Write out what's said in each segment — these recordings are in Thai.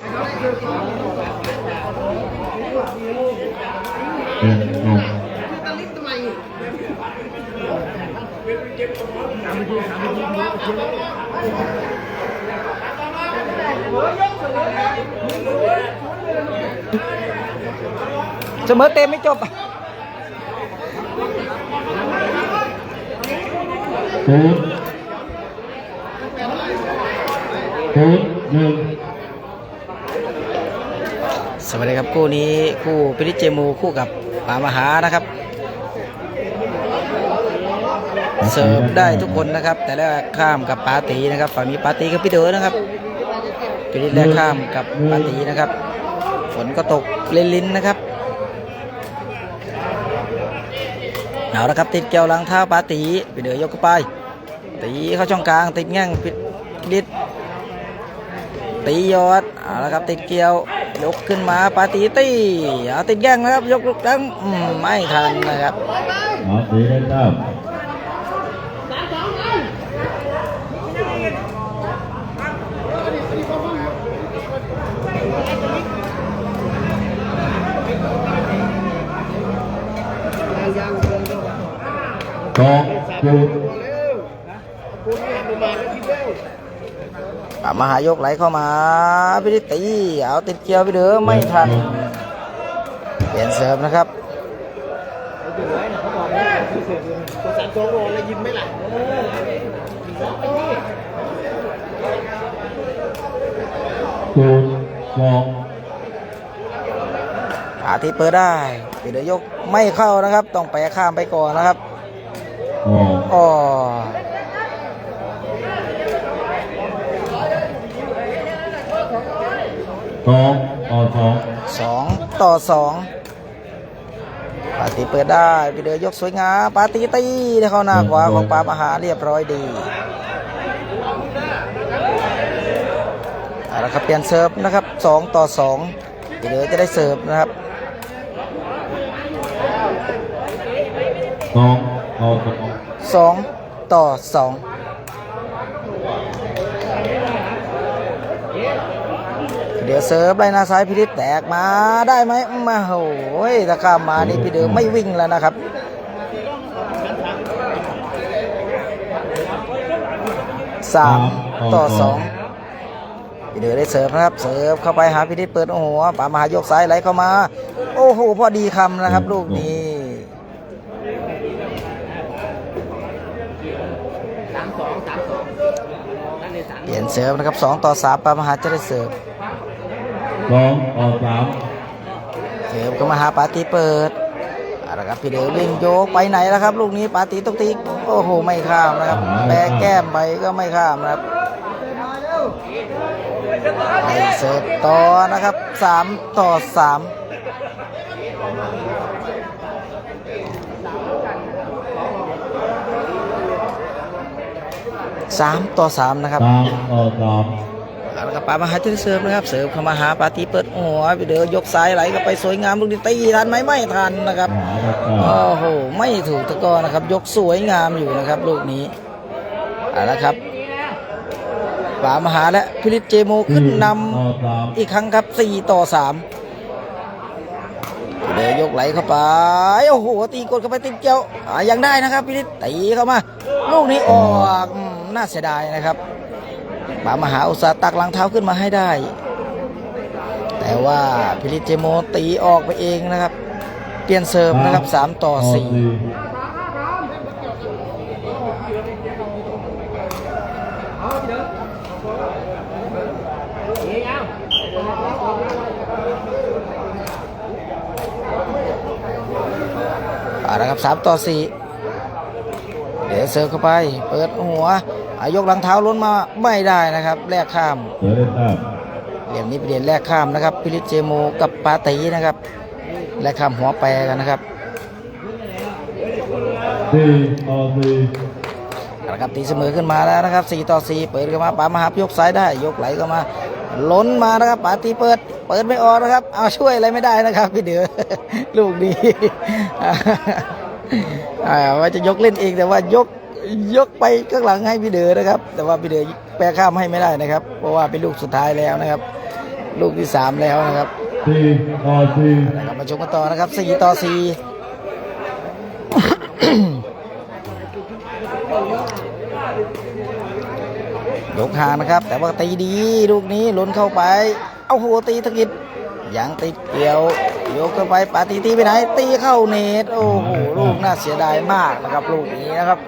หนึ่งหนึ่งเสมอเต็มไม่จบศูนย์ศูนย์หนึ่ง สวัสดีครับคู่นี้คู่พิริเจมูคู่กับป่ามหานะครับ เสิร์ฟได้ทุกคนนะครับ แต่แรกข้ามกับปาตีนะครับฝั่งนี้ปาตีกับพี่เดอนะครับพิริแรกข้ามกับปาตีนะครับ ฝนก็ตกเลนลิ้นนะครับเอาละครับติดเกี่ยวหลังเท้าปาตีพี่เดอยกเข้าไป ตีเข้าช่องกลางติดแง่ง ตียอดเอาละครับติดเกี่ยวยกขึ้นมาปาตีตีเอาติดแง่งนะครับ ยกลูกดังไม่ทันนะครับเอาตีได้แต้มสองศูนย์ ป่ามหายกไหลเข้ามาพี่ดิตีเอาติดเกี่ยวไปเด้อไม่ทัน เปลี่ยนเสิร์ฟนะครับศูนย์สองอาที่เปิดได้พี่เดือยกไม่เข้านะครับ ต้องแปะข้ามไปก่อนนะครับสองอ๋ สองต่อสองสองต่อสองปาตีเปิดได้พี่เดือยกสวยงามปาตีตีได้เข้าหน้าขวาของปามหาเรียบร้อยดีเอาละครับเปลี่ยนเสิร์ฟนะครับสองต่อสองพี่เดือจะได้เสิร์ฟนะครับสองต่อสอง สองต่อสอง เดี๋ยวเสิร์ฟไล่หน้าซ้ายพิริตแตกมาได้ไหมมาโอ้ยถ้าข้ามมานี่พี่เดือไม่วิ่งแล้วนะครับสามต่อสองพี่เดือได้เสิร์ฟนะครับ เสิร์ฟเข้าไปหาพิริตเปิดโอ้โหป่ามหายกซ้ายไหลเข้ามา โอ้โหพอดีคำนะครับ ลูกนี้เปลี่ยนเสิร์ฟนะครับ2ต่อ3ปามหาจะได้เสิร์ฟ สองต่อสามเสิร์ฟก็มาหาปาตีเปิดเอาละครับพี่เดอวิ่งโยกไปไหนแล้วครับ ลูกนี้ปาตีตกตีโอ้โหไม่ข้ามนะครับแปะแก้มไปก็ไม่ข้ามนะครับให้เสิร์ฟต่อนะครับ3ต่อ3 3ต่อ3นะครับสามต่อสามเอาละครับ ปามาหาจะได้เสิร์ฟนะครับ เสิร์ฟเข้ามาหาปาตีเปิดหัวพี่เดอยกซ้ายไหลก็ไปสวยงามลูกนี้ตีทันไหมไม่ทันนะครับหาได้แต้มโอ้โหไม่ถูกตะกร้อนะครับ ยกสวยงามอยู่นะครับ ลูกนี้เอาละครับป่ามหาและพิริตเจโมขึ้นนต่อสามำอีกครั้งครับ 4 ต่อ3เดี๋ยวยกไหลเข้าไป โอ้โห ตีกดเข้าไปติดเกี่ยวอ่ายังได้นะครับพิริตตีเข้ามา ลูกนี้ออกอืมน่าเสียดายนะครับ ป่ามหาอุตสาห์ตักหลังเท้าขึ้นมาให้ได้ แต่ว่าพิริตเจโมตีออกไปเองนะครับ เปลี่ยนเสิร์ฟนะครับ 3 ต่อ4เอาละครับสามต่อสี่เดี๋ยวเสิร์ฟเข้าไป เปิดหัวอา ยกหลังเท้าล้นมาไม่ได้นะครับ แลกข้ามเสือได้แต้มเหลี่ยมนี้เป็นเหรียญแลกข้ามนะครับพิริตเจโมกับปาตีนะครับ แลกข้ามหัวแปรกันนะครับสี่ต่อสี่เอาละครับตีเสมอขึ้นมาแล้วนะครับ4ต่อ4เปิดเข้ามาปามหายกซ้ายได้ ยกไหลเข้ามา ล้นมานะครับปาตีเปิด เปิดไม่ออกนะครับ เอาช่วยอะไรไม่ได้นะครับ พี่เดือลูกนี้อ่าว่าจะยกเล่นเองแต่ว่ายก ยกไปข้างหลังให้พี่เดือนะครับ แต่ว่าพี่เดือแปรข้ามให้ไม่ได้นะครับ เพราะว่าเป็นลูกสุดท้ายแล้วนะครับ ลูกที่สามแล้วนะครับสี่ต่อสี่นะครับมาชมกันต่อนะครับสี่ต่อสี่ยกห่างนะครับ แต่ว่าตีดีลูกนี้หล้นเข้าไป เอาหัวตีตะกิดยังติดเกี่ยวยกเข้าไปปาตีตีไปไหนตีเข้าเนตโอ้โหลูกน่าเสียดายมากนะครับลูกนี้นะครับ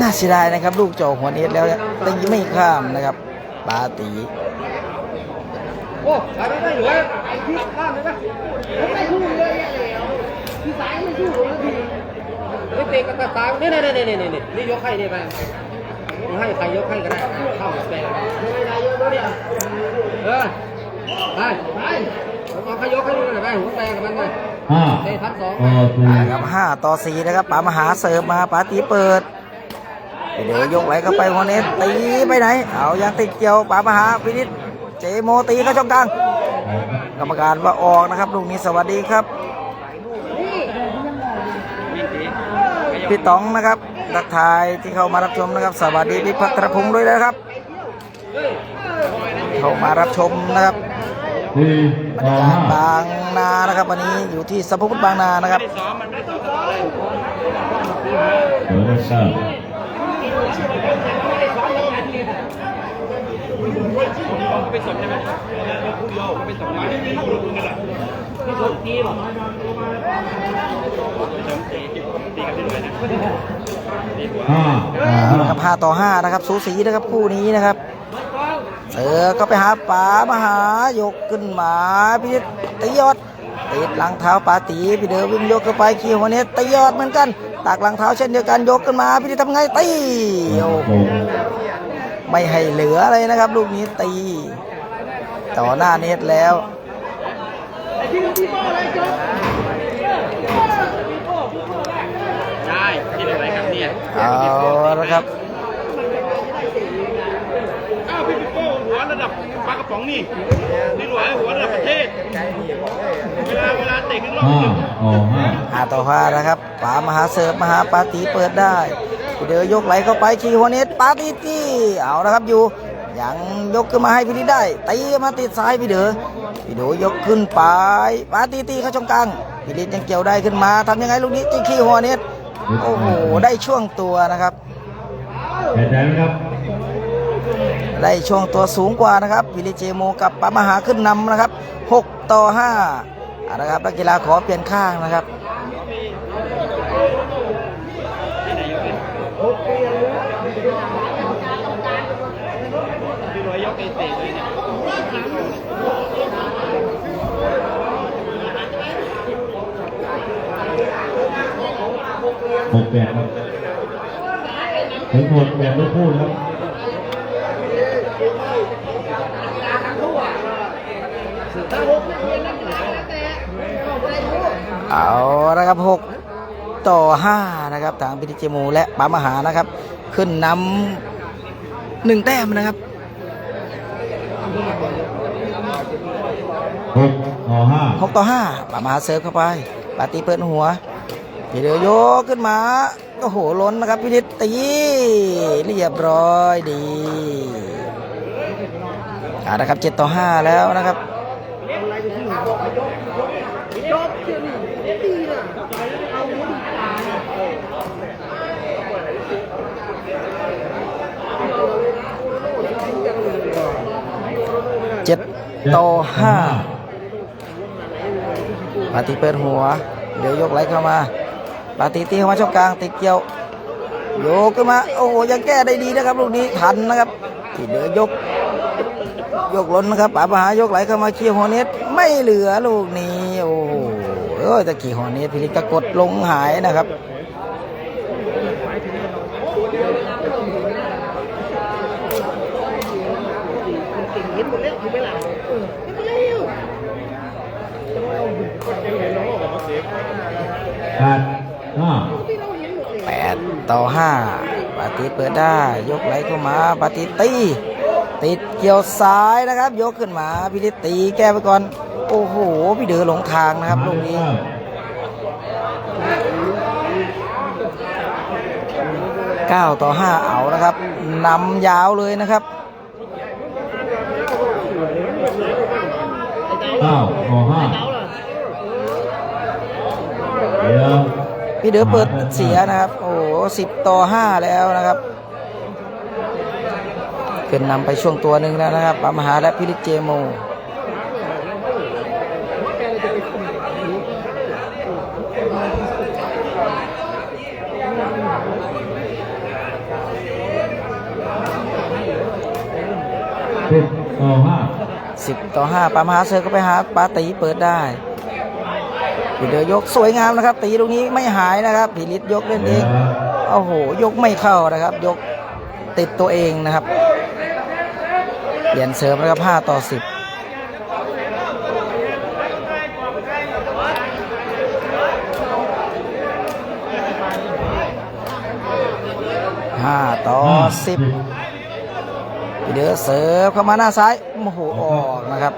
น่าเสียดายนะครับ ลูกเจ่อหัวเนตแล้วเนี่ยตีไม่ข้ามนะครับปาตีโอ้ไปไม่ได้อยู่แล้วไอ้ที่ข้ามเลยปะผมไม่สู้เลยที่สายไม่สู้เลยทีไม่เตะกันตางนี่นี่นี่นี่นี่นี่ยกให้นี่ไปให้ใครยกให้ก็ได้เข้าแปลไม่ได้ยอะด้วยเนี่ยเออไปไปเอาใครยกให้ดูหน่อยไปหัวแปลกับมันหน่อย ห้าเตะพันสองต่อสี่นะครับห้าต่อสี่นะครับป๋ามหาเสิร์ฟมาป๋าตีเปิดเดี๋ยวยกไหลเข้าไปหัวเนตตีไปไหน เอายังติดเกี่ยวป๋ามหาพินิษเจโมตีเข้าช่องกลางกรรมการว่าออกนะครับลูกนี้สวัสดีครับพี่ต๋องนะครับทักทายที่เข้ามารับชมนะครับ สวัสดีพี่พัทรพงศ์ด้วยนะครับ เข้ามารับชมนะครับสี่ บรรต่อยากาศห้าบางนานะครับวันนี้อยู่ที่สัมพุทธบางนานะครับเดี๋ยวได้เก้าห้าเอาละครับ5ต่อ5นะครับ สูสีนะครับคู่นี้นะครับ เสือก็ไปหาป๋ามหายกขึ้นมาพี่ตียอดติดหลังเท้าป๋าตีพี่เดือวิ่งยกขึ้นไปขี่หัวเนี้ตียอดเหมือนกันตักหลังเท้าเช่นเดียวกันยกขึ้นมาพี่ทำไงตีโอ้โหไม่ให้เหลือเลยนะครับ ลูกนี้ตี ต่อหน้าเน็ตแล้วใช่ที่อะไรครับเนี่ยเอาละครับ อ้าวพี่ปิโป้หัวระดับ ปลากระป๋องนี่นี่หลวยหัวระดับประเทศ เวลาเวลาเตะขึ้นรอบห้าต่อห้าห้าต่อห้านะครับป๋ามหาเสิร์ฟมหาปาตีเปิดได้พี่เดือยกไหลเข้าไปขี่หัวเน็ตปาตีตีเอาละครับอยู่ยังยกขึ้นมาให้พี่ลิได้ตีมาติดซ้ายพี่เดือพี่เดือยกขึ้นไปปาตีตีเข้าช่องกลางพี่ลิยังเกี่ยวได้ขึ้นมาทำยังไงลูกนี้ตีขี่หัวเน็ตโอ้โหได้ช่วงตัวนะครับแพ้ใจไหมครับ ได้ช่วงตัวสูงกว่านะครับพิลิเจโมกับปามหาขึ้นนำนะครับ 6 ต่อ5อานะครับนักกีฬาขอเปลี่ยนข้างนะครับหกเองเตะเลยเนี่ยหกแปดครับถึงหกแปดลูกคู่นะครับ เอาละครับ6ต่อ5นะครับทางพิลิเจโมและปามหานะครับ ขึ้นนำหนึ่งแต้มนะครับหกต่อห้า6ต่อ5ปามหาเซิร์ฟเข้าไปปาตีเปิดหัวพี่เดือยกขึ้นมาโอ้โหล้นนะครับพิลิตตีเรียบร้อยดีเอาละครับ7ต่อ5แล้วนะครับ เจ็ด ต่อห้าปาติเปิดหัว เดี๋ยวยกไหลเข้ามาปาติตีเข้ามาช่องกลางติดเกี่ยวโยกขึ้นมาโอ้โหยังแก้ได้ดีนะครับ ลูกนี้ทันนะครับที่เดือยก ยกล้นนะครับป๋าปหายกไหลเข้ามาเคี่ยวหัวเน็ตไม่เหลือลูกนี้โอ้โหเอ้ยตะกี้หัวเน็ตพิลิกก็กดลงหายนะครับ ดห้าแปดต่อห้าปาติเปิดได้ ยกไหลเข้ามาปาติตีติดเกี่ยวซ้ายนะครับ ยกขึ้นมาพิลิตตีแก้ไปก่อน โอ้โห พี่เดือหลงทางนะครับลูกนี้เ9ต่อ5เอานะครับนำยาวเลยนะครับเก้าต่อห้าเดี๋ยว พี่เดือเปิดเสียนะครับ โอ้โหสิบต่อ5แล้วนะครับขึ้นนำไปช่วงตัวหนึ่งแล้วนะครับปามหาและพิริตเจโมสิบต่อห้าสิบต่อห้าปามหาเซอร์ก็ไปหาปาตีเปิดได้พี่ เดือยกสวยงามนะครับ ตีตรงนี้ไม่หายนะครับพิริตยกเล่นเองโอ้โหยกไม่เข้านะครับ ยกติดตัวเองนะครับเปลี่ยนเสริมนะครับห้าต่อสิบห้าต่อสิบพี่เดือเสิร์ฟเข้ามาหน้าซ้ายโอ้โหออกนะครับ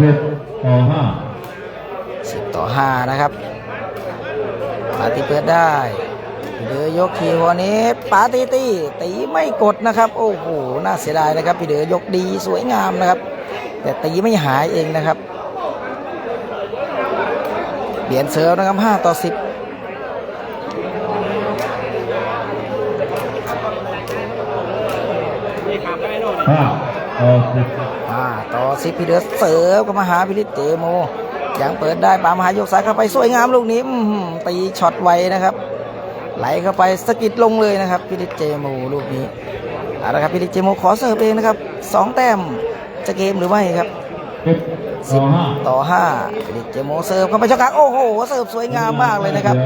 สิบต่อห้าสิบต่อห้านะครับปาตีเปิดได้พี่เดือยกทีหัวนี้ปาตีตีตีไม่กดนะครับ โอ้โหน่าเสียดายนะครับพี่เดือยกดีสวยงามนะครับ แต่ตีไม่หายเองนะครับเปลี่ยนเสิร์ฟนะครับห้าต่อสิบห้าต่อสิบอ่า ต่อสิพี่เดือเสิร์ฟก็มาหาพิริตเตโมยังเปิดได้ปามหายกสายเข้าไปสวยงามลูกนี้ตีช็อตไวนะครับ ไหลเข้าไปสกิดลงเลยนะครับพิริตเจโมลูกนี้เอาละครับพิริตเจโมขอเสิร์ฟเองนะครับสองแต้มจะเกมหรือไม่ครับสิบต่อห้าต่อห้าพิริตเจโมเสิร์ฟเข้าไปช่องกลางโอ้โหเสิร์ฟสวยงามมากเลยนะครับ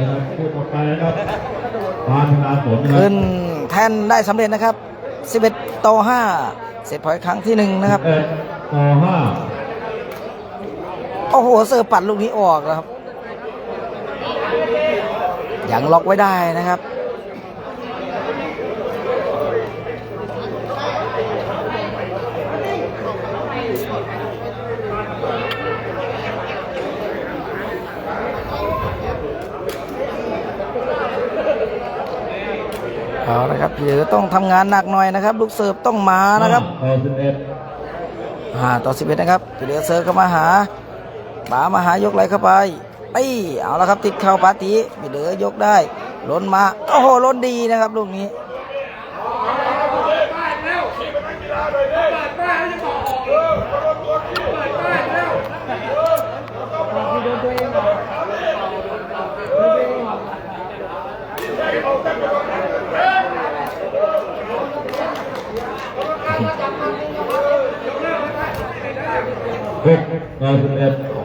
ขึ้นแท่นได้สำเร็จนะครับ 11 ต่อ 5 เสร็จพอยต์ครั้งที่หนึ่งนะครับเอ็ดต่อห้าโอ้โหเสิร์ฟปัดลูกนี้ออกนะครับยังล็อกไว้ได้นะครับ เอาละครับพี่เดือต้องทำงานหนักหน่อยนะครับ ลูกเสิร์ฟต้องมานะครับต่อสิบเอ็ดห้าต่อสิบเอ็ดนะครับพี่เดือเสิร์ฟเข้ามาหาป๋ามาหายกไหลเข้าไปตีเอาละครับติดเข่าปาตีพี่เดือยกได้ล้นมาโอ้โหล้นดีนะครับลูกนี้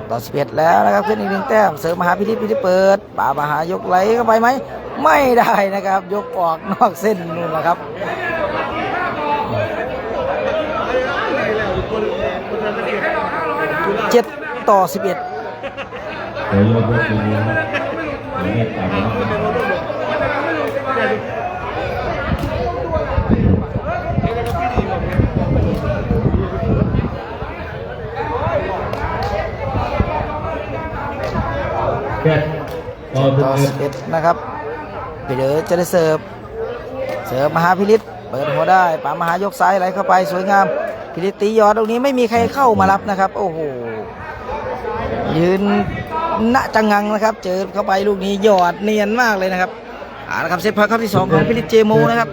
ต่อสิบเอ็ดแล้วนะครับขึ้นอีกหนึ่งแต้มเสริมมหาพิริพิริเปิดป๋ามหายกไหลเข้าไปไหมไม่ได้นะครับ ยกออกนอกเส้นนู่นแหละครับเจ็ดต่อสิบเอ็ด เดี๋ยวยกยกดีๆครับเดี๋ยวให้ต่ำนะครับเจ็ด ต่อสิบนะครับพี่เด๋อจะได้เสิร์ฟเสิร์ฟมหาพิริตเปิดหัวได้ป๋ามหายกซ้ายไหลเข้าไปสวยงามพิริตตียอดตรงนี้ไม่มีใครเข้ามารับนะครับ โอ้โหยืนณจังงังนะครับ เจอเข้าไปลูกนี้ยอดเนียนมากเลยนะครับเอาละครับเซตพอยต์ครับที่สองของพิริตเจโมนะครับ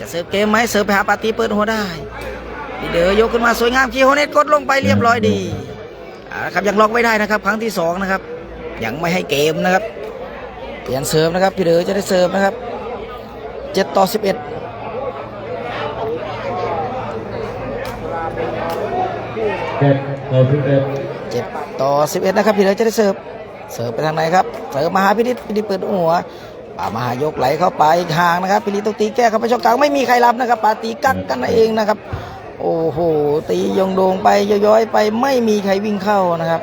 จะเสิร์ฟเกมไหมเสิร์ฟไปหาปาตีเปิดหัวได้พี่เด๋อยกขึ้นมาสวยงามคีโฮเนตกดลงไปเรียบร้อยดีเอาครับยังล็อกไม่ได้นะครับ ครั้งที่สองนะครับยังไม่ให้เกมนะครับ เปลี่ยนเสิร์ฟนะครับพี่เด๋อจะได้เสิร์ฟนะครับเจ็ดต่อสิบเอ็ดเจ็ดต่อสิบเอ็ดเจ็ดต่อสิบเอ็ดนะครับพี่เด๋อจะได้เสิร์ฟเสิร์ฟไปทางไหนครับเสิร์ฟมาหาพินิษพินิษเปิดหัวป่ามหายกไหลเข้าไปห่างนะครับพินิษต้องตีแก้เข้าไปช่องกลางไม่มีใครรับนะครับปาตีกักกันเองนะครับ โอ้โหตียงโดงไปย้อยๆไปไม่มีใครวิ่งเข้านะครับ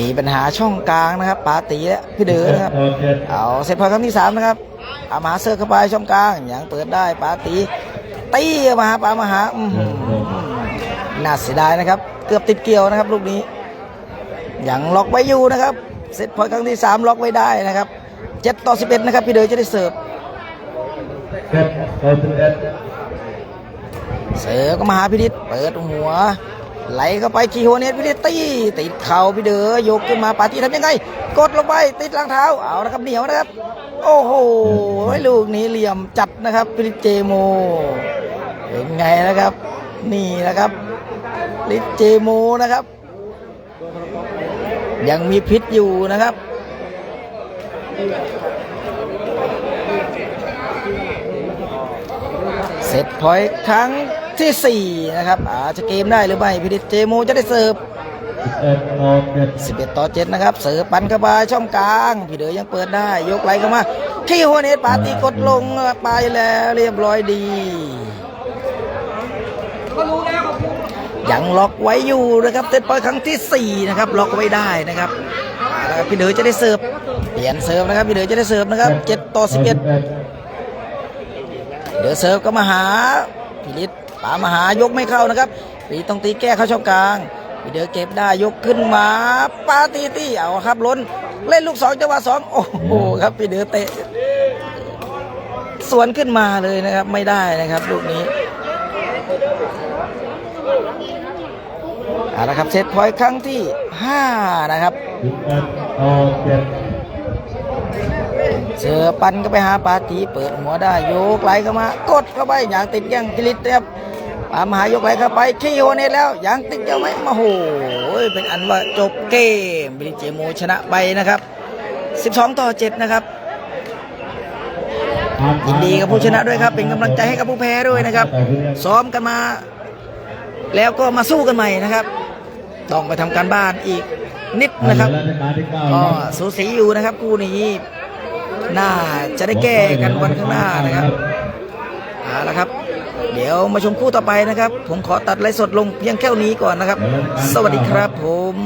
มีปัญหาช่องกลางนะครับปาตีและพี่เด๋อนะครับต่อเจ็ดเอาเสร็จพอครั้งที่สามนะครับอามาเซอร์เข้าไปช่องกลางยังเปิดได้ปาตีตีมาหาปามาหาอื้อหือน่าเสียดายนะครับ เกือบติดเกี่ยวนะครับลูกนี้ยังล็อกไว้อยู่นะครับเซตพอยต์ครั้งที่3ล็อกไว้ได้นะครับ7ต่อ11นะครับพี่เดยจะได้เสิร์ฟเจ็ดต่อสิบเอ็ดเสิร์ฟก็มาหาพินิษเปิดหัว ไหลเข้าไปคีโฮเนตพินิตี้ติดเข่าพี่เดอยกขึ้นมาปาตีทำยังไง กดลงไปติดรางเท้าเอาละครับเหนียวนะครับ โอ้โหลูกนี้เหลี่ยมจัดนะครับพินิเจโมเป็นไงนะครับ นี่นะครับลิเจโมนะครับ ยังมีพิษอยู่นะครับเซตพอยต์ครั้ง ทีสี่ 4 นะครับอาจจะเกมได้หรือไม่พินิจเจโมจะได้เสิร์ฟสิบ11 ต่อ 7 นะครับ เสิร์ฟปันเข้าไปช่องกลาง พี่เดอยังเปิดได้ ยกไหลเข้ามาคีโฮเนตปาตีกดลงไปแล้วเรียบร้อยดี ยังล็อกไว้อยู่นะครับเซตพอยครั้งที่ 4 นะครับ ล็อกไว้ได้นะครับเอาละครับพี่เดอจะได้เสิร์ฟเปลี่ยนเสิร์ฟนะครับ พี่เดอจะได้เสิร์ฟนะครับ7ต่อ 11เดี๋ยวเสิร์ฟก็มาหาพิริศ ปามหายกไม่เข้านะครับปีต้องตีแก้เข้าช่องกลางพี่เดือเก็บได้ยกขึ้นมาปาตีตีเอาครับล้นเล่นลูกสองจังหวะสองโอ้โหครับพี่เดือเตะสวนขึ้นมาเลยนะครับไม่ได้นะครับลูกนี้เอาละครับเซตพอยต์ครั้งที่ 5 นะครับ เสือปันก็ไปหาปาตีเปิดหัวได้โยกไหลเข้ามากดเข้าไปอย่างติดย่งกิริตครับปามหายกไหลเข้าไปขี้โอเนตแล้วอย่างติดเจ้าไหมมาโหเป็นอันว่าจบเกมบริเจโมชนะไปนะครับ 12 ต่อ 7 นะครับยินดีกับผู้ชนะด้วยครับ เป็นกำลังใจให้กับผู้แพ้ด้วยนะครับ ซ้อมกันมา แล้วก็มาสู้กันใหม่นะครับ ต้องไปทำการบ้านอีกนิดนะครับก็สูสีอยู่นะครับคู่นี้ น่าจะได้แก้กันวันข้างหน้านะครับเอาละครับ เดี๋ยวมาชมคู่ต่อไปนะครับ ผมขอตัดไลฟ์สดลงเพียงแค่นี้ก่อนนะครับ สวัสดีครับผม